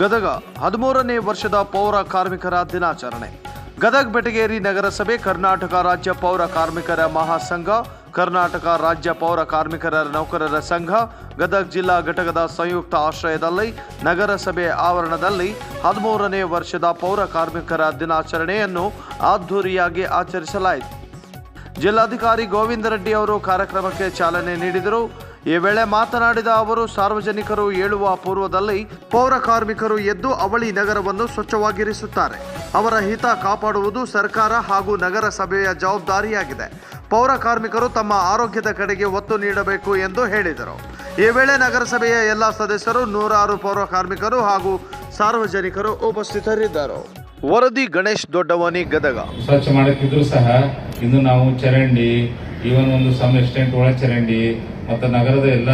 ಗದಗ ಹದಿಮೂರನೇ ವರ್ಷದ ಪೌರ ಕಾರ್ಮಿಕರ ದಿನಾಚರಣೆ. ಗದಗ ಬೆಟಗೇರಿ ನಗರಸಭೆ ಕರ್ನಾಟಕ ರಾಜ್ಯ ಪೌರ ಕಾರ್ಮಿಕರ ಮಹಾಸಂಘ, ಕರ್ನಾಟಕ ರಾಜ್ಯ ಪೌರ ಕಾರ್ಮಿಕರ ನೌಕರರ ಸಂಘ, ಗದಗ ಜಿಲ್ಲಾ ಘಟಕದ ಸಂಯುಕ್ತ ಆಶ್ರಯದಲ್ಲಿ ನಗರಸಭೆ ಆವರಣದಲ್ಲಿ ಹದಿಮೂರನೇ ವರ್ಷದ ಪೌರ ಕಾರ್ಮಿಕರ ದಿನಾಚರಣೆಯನ್ನು ಅದ್ಧೂರಿಯಾಗಿ ಆಚರಿಸಲಾಯಿತು. ಜಿಲ್ಲಾಧಿಕಾರಿ ಗೋವಿಂದ ರೆಡ್ಡಿ ಅವರು ಕಾರ್ಯಕ್ರಮಕ್ಕೆ ಚಾಲನೆ ನೀಡಿದರು. ಈ ವೇಳೆ ಮಾತನಾಡಿದ ಅವರು, ಸಾರ್ವಜನಿಕರು ಹೇಳುವ ಪೂರ್ವದಲ್ಲಿ ಪೌರ ಕಾರ್ಮಿಕರು ಎದ್ದು ಅವಳಿ ನಗರವನ್ನು ಸ್ವಚ್ಛವಾಗಿರಿಸುತ್ತಾರೆ. ಅವರ ಹಿತ ಕಾಪಾಡುವುದು ಸರ್ಕಾರ ಹಾಗೂ ನಗರಸಭೆಯ ಜವಾಬ್ದಾರಿಯಾಗಿದೆ. ಪೌರ ಕಾರ್ಮಿಕರು ತಮ್ಮ ಆರೋಗ್ಯದ ಕಡೆಗೆ ಒತ್ತು ನೀಡಬೇಕು ಎಂದು ಹೇಳಿದರು. ಈ ವೇಳೆ ನಗರಸಭೆಯ ಎಲ್ಲ ಸದಸ್ಯರು, ನೂರಾರು ಪೌರ ಕಾರ್ಮಿಕರು ಹಾಗೂ ಸಾರ್ವಜನಿಕರು ಉಪಸ್ಥಿತರಿದ್ದರು. ವರದಿ ಗಣೇಶ್ ದೊಡ್ಡವನಿ, ಗದಗ. ಸ್ವಚ್ಛ ಮಾಡಕ್ಕಿದ್ರು ಸಹ, ಇಂದು ನಾವು ಚರಂಡಿ ಈವನ್ ಒಂದು ಸಮ್ ಎಕ್ಸ್ಟೆಂಟ್ ಒಳ ಚರಂಡಿ, ಮತ್ತು ನಗರದ ಎಲ್ಲ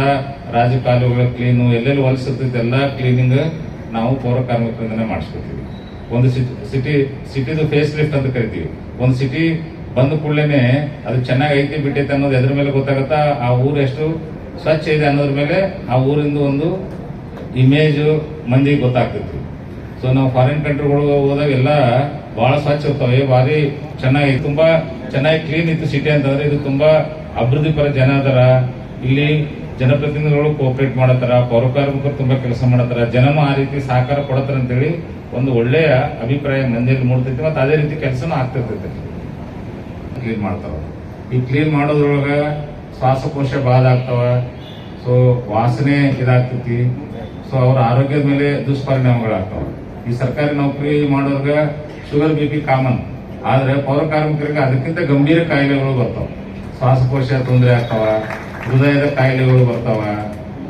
ರಾಜಕಾಲುಗಳ ಕ್ಲೀನು ಎಲ್ಲೆಲ್ಲಿ ಹೊಲಸಿರ್ತೈತೆ ಎಲ್ಲ ಕ್ಲೀನಿಂಗ್ ನಾವು ಪೌರ ಕಾರ್ಮಿಕರಿಂದನೇ ಮಾಡಿಸ್ಕೊತೀವಿ. ಒಂದು ಸಿಟಿ ಸಿಟಿದು ಫೇಸ್ ಲಿಫ್ಟ್ ಅಂತ ಕರಿತೀವಿ. ಒಂದು ಸಿಟಿ ಬಂದ ಕೂಡಲೇ ಅದು ಚೆನ್ನಾಗಿ ಐತಿ ಬಿಟ್ಟೈತೆ ಅನ್ನೋದು ಎದ್ರ ಮೇಲೆ ಗೊತ್ತಾಗತ್ತಾ? ಆ ಊರು ಎಷ್ಟು ಸ್ವಚ್ಛ ಇದೆ ಅನ್ನೋದ್ರ ಮೇಲೆ ಆ ಊರಿಂದ ಒಂದು ಇಮೇಜ್ ಮಂದಿಗೆ ಗೊತ್ತಾಗ್ತೈತಿ. ಸೊ ನಾವು ಫಾರಿನ್ ಕಂಟ್ರಿಗಳು ಹೋದಾಗ ಎಲ್ಲ ಬಹಳ ಸ್ವಚ್ಛ ಇರ್ತವೆ. ಭಾರಿ ಚೆನ್ನಾಗಿ, ತುಂಬಾ ಚೆನ್ನಾಗಿ ಕ್ಲೀನ್ ಇತ್ತು ಸಿಟಿ ಅಂತಂದ್ರೆ ಇದು ತುಂಬಾ ಅಭಿವೃದ್ಧಿ ಪರ ಜನ ಅದರ. ಇಲ್ಲಿ ಜನಪ್ರತಿನಿಧಿಗಳು ಕೋಪರೇಟ್ ಮಾಡತ್ತಾರ, ಪೌರಕಾರ್ಮಿಕರು ತುಂಬಾ ಕೆಲಸ ಮಾಡತ್ತಾರ. ಜನನು ಆ ರೀತಿ ಸಹಕಾರ ಕೊಡತ್ತಾರ ಅಂತೇಳಿ ಒಂದು ಒಳ್ಳೆಯ ಅಭಿಪ್ರಾಯ ಮಂದಿಯಲ್ಲಿ ಮೂಡ್ತೈತಿ ಮತ್ತೆ ಅದೇ ರೀತಿ ಕೆಲಸನೂ ಆಗ್ತಿರ್ತೈತಿ. ಕ್ಲೀನ್ ಮಾಡ್ತಾರ ಈ ಕ್ಲೀನ್ ಮಾಡೋದ್ರೊಳಗೆ ಶ್ವಾಸಕೋಶ ಬಾಧ ಆಗ್ತಾವ. ಸೊ ವಾಸನೆ ಇದಾಗ್ತೈತಿ. ಸೊ ಅವ್ರ ಆರೋಗ್ಯದ ಮೇಲೆ ದುಷ್ಪರಿಣಾಮಗಳಾಗ್ತಾವ. ಈ ಸರ್ಕಾರಿ ನೌಕರಿ ಮಾಡೋರ್ಗ ಶುಗರ್, ಬಿ ಪಿ ಕಾಮನ್. ಆದರೆ ಪೌರ ಕಾರ್ಮಿಕರಿಗೆ ಅದಕ್ಕಿಂತ ಗಂಭೀರ ಕಾಯಿಲೆಗಳು ಬರ್ತಾವ. ಶ್ವಾಸಕೋಶ ತೊಂದರೆ ಆಗ್ತಾವ, ಹೃದಯದ ಕಾಯಿಲೆಗಳು ಬರ್ತಾವ,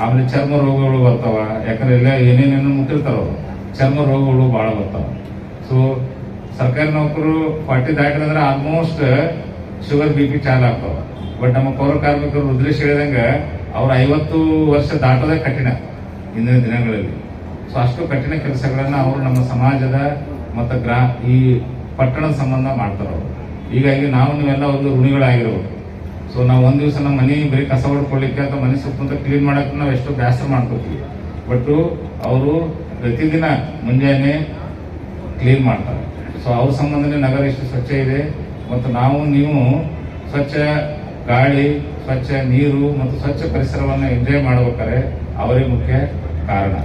ಆಮೇಲೆ ಚರ್ಮ ರೋಗಗಳು ಬರ್ತಾವ. ಯಾಕಂದ್ರೆ ಎಲ್ಲ ಏನೇನೇನು ಮುಟ್ಟಿರ್ತಾರ ಚರ್ಮ ರೋಗಗಳು ಭಾಳ ಬರ್ತಾವ. ಸೊ ಸರ್ಕಾರಿ ನೌಕರು ಫಾರ್ಟಿ ದಾಟಿದ್ರೆ ಆಲ್ಮೋಸ್ಟ್ ಶುಗರ್, ಬಿ ಪಿ ಚಾಲು ಆಗ್ತಾವ. ಬಟ್ ನಮ್ಮ ಪೌರ ಕಾರ್ಮಿಕರು ರುದ್ರೇಶ್ ಹೇಳಿದಂಗೆ ಅವ್ರು ಐವತ್ತು ವರ್ಷ ದಾಟೋದೇ ಕಠಿಣ. ಇಂದಿನ ದಿನಗಳಲ್ಲಿ. ಸೊ ಅಷ್ಟು ಕಠಿಣ ಕೆಲಸಗಳನ್ನು ಅವರು ನಮ್ಮ ಸಮಾಜದ ಮತ್ತು ಗ್ರಾ, ಈ ಪಟ್ಟಣದ ಸಂಬಂಧ ಮಾಡ್ತಾರೆ ಅವರು. ಹೀಗಾಗಿ ನಾವು ನೀವೆಲ್ಲ ಒಂದು ಋಣಿಗಳಾಗಿರ್ಬೋದು ಸೊ ನಾವು ಒಂದು ದಿವಸ ನಮ್ಮ ಮನೆ ಬರೀ ಕಸ ಹೊಡ್ಕೊಳ್ಳಿಕ್ಕೆ ಅಥವಾ ಮನೆ ಸುತ್ತಮುತ್ತ ಕ್ಲೀನ್ ಮಾಡಕ್ಕೆ ನಾವು ಎಷ್ಟು ಬೇಸರ ಮಾಡ್ಕೋತೀವಿ. ಬಟ್ ಅವರು ಪ್ರತಿದಿನ ಮುಂಜಾನೆ ಕ್ಲೀನ್ ಮಾಡ್ತಾರೆ. ಸೊ ಅವ್ರ ಸಂಬಂಧನೇ ನಗರ ಎಷ್ಟು ಸ್ವಚ್ಛ ಇದೆ. ಮತ್ತು ನಾವು, ನೀವು ಸ್ವಚ್ಛ ಗಾಳಿ, ಸ್ವಚ್ಛ ನೀರು ಮತ್ತು ಸ್ವಚ್ಛ ಪರಿಸರವನ್ನು ಎಂಜಾಯ್ ಮಾಡ್ಬೇಕಾದ್ರೆ ಅವರೇ ಮುಖ್ಯ ಕಾರಣ.